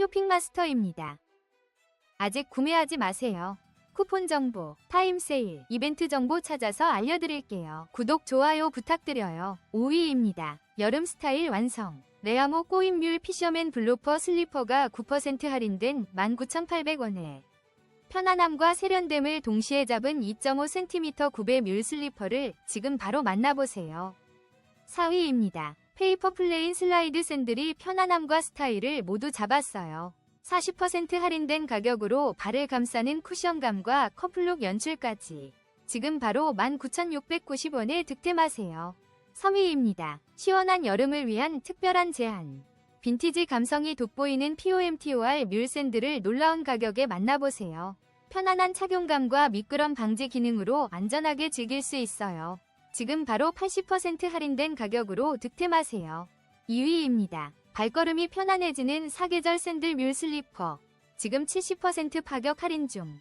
쇼핑마스터입니다. 아직 구매하지 마세요. 쿠폰 정보, 타임 세일, 이벤트 정보 찾아서 알려드릴게요. 구독, 좋아요 부탁드려요. 5위입니다. 여름 스타일 완성. 레아모 꼬인뮬 피셔맨 블로퍼 슬리퍼가 9% 할인된 19,800원에 편안함과 세련됨을 동시에 잡은 2.5cm 굽의 뮬 슬리퍼를 지금 바로 만나보세요. 4위입니다. 페이퍼 플레인 슬라이드 샌들이 편안함과 스타일을 모두 잡았어요. 40% 할인된 가격으로 발을 감싸는 쿠션감과 커플룩 연출까지 지금 바로 19,690원에 득템하세요. 3위입니다. 시원한 여름을 위한 특별한 제안. 빈티지 감성이 돋보이는 POMTOR 뮬 샌들을 놀라운 가격에 만나보세요. 편안한 착용감과 미끄럼 방지 기능으로 안전하게 즐길 수 있어요. 지금 바로 80% 할인된 가격으로 득템하세요. 2위입니다. 발걸음이 편안해지는 사계절 샌들 뮬 슬리퍼. 지금 70% 파격 할인 중.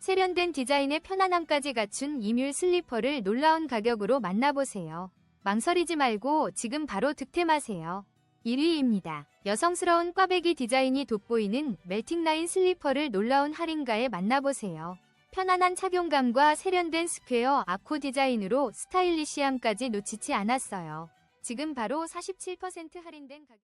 세련된 디자인의 편안함까지 갖춘 이뮬 슬리퍼를 놀라운 가격으로 만나보세요. 망설이지 말고 지금 바로 득템하세요. 1위입니다. 여성스러운 꽈배기 디자인이 돋보이는 멜팅 라인 슬리퍼를 놀라운 할인가에 만나보세요. 편안한 착용감과 세련된 스퀘어 아코 디자인으로 스타일리시함까지 놓치지 않았어요. 지금 바로 47% 할인된 가격